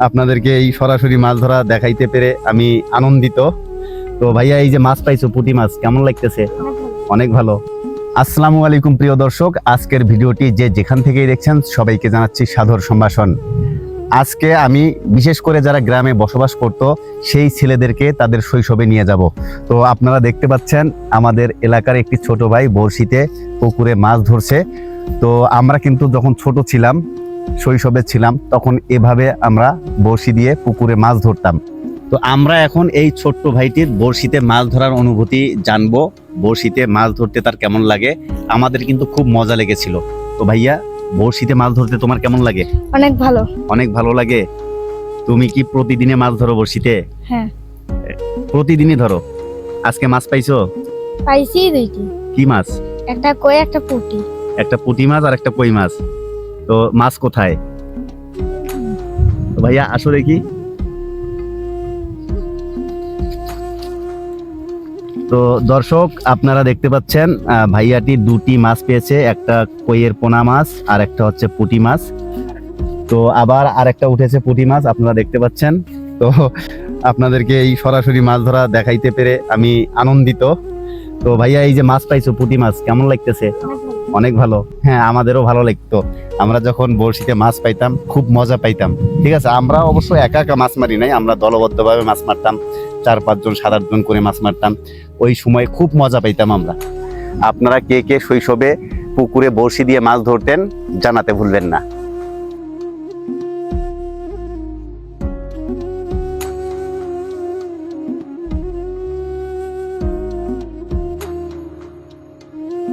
আপনাদেরকে এই সরাসরি মাছ ধরা দেখাইতে পেরে আমি আনন্দিত। তো ভাইয়া, এই যে মাছ পাইছো, পুঁটি মাছ, কেমন লাগতেছে? অনেক ভালো। আসসালামু আলাইকুম, প্রিয় দর্শক। আজকের ভিডিওটি যে যেখান থেকেই দেখছেন, সবাইকে জানাচ্ছি সাদর সম্ভাষণ। আজকে আমি, বিশেষ করে যারা গ্রামে বসবাস করত, সেই ছেলেদেরকে তাদের শৈশবে নিয়ে যাব। তো আপনারা দেখতে পাচ্ছেন, আমাদের এলাকার একটি ছোট ভাই বড়শিতে পুকুরে মাছ ধরছে। তো আমরা কিন্তু যখন ছোট ছিলাম শৈশবে ছিলাম তখন এভাবে আমরা বড়শি দিয়ে পুকুরে মাছ ধরতাম। তো আমরা এখন এই ছোট্ট ভাইটির বড়শিতে মাছ ধরার অনুভূতি জানব বড়শিতে মাছ ধরতে তার কেমন লাগে আমাদের কিন্তু খুব মজা লেগেছিল। তো ভাইয়া বড়শিতে মাছ ধরতে তোমার কেমন লাগে? অনেক ভালো। অনেক ভালো লাগে? তুমি কি প্রতিদিনে মাছ ধরো বড়শিতে? হ্যাঁ। প্রতিদিনই ধরো। আজকে মাছ পাইছো? পাইছি দুইটি। কি মাছ? একটা কই একটা পুটি। একটা পুঁটি মাছ আর একটা কই মাছ? তো মাছ কোথায়? ভাইয়া, আসো দেখি। তো দর্শক, আপনারা দেখতে পাচ্ছেন ভাইয়াটি দুটি মাছ পেয়েছে, একটা কইয়ের পোনা মাছ আর একটা হচ্ছে পুঁটি মাছ। তো আবার আরেকটা উঠেছে পুটি মাছ, আপনারা দেখতে পাচ্ছেন। তো আপনাদেরকে এই সরাসরি মাছ ধরা দেখাইতে পেরে আমি আনন্দিত। তো ভাইয়া, এই যে মাছ পাইছো, পুটি মাছ, কেমন লাগতেছে? অনেক ভালো। হ্যাঁ আমাদেরও ভালো লাগতো। আমরা যখন বড়শিতে মাছ পাইতাম, খুব মজা পাইতাম। ঠিক আছে, আমরা অবশ্য একা একা মাছ মারি নাই, আমরা দলবদ্ধভাবে মাছ মারতাম, চার পাঁচজন, সাত আটজন করে মাছ মারতাম। ওই সময় খুব মজা পাইতাম আমরা। আপনারা কে কে শৈশবে পুকুরে বড়শি দিয়ে মাছ ধরতেন জানাতে ভুলবেন না।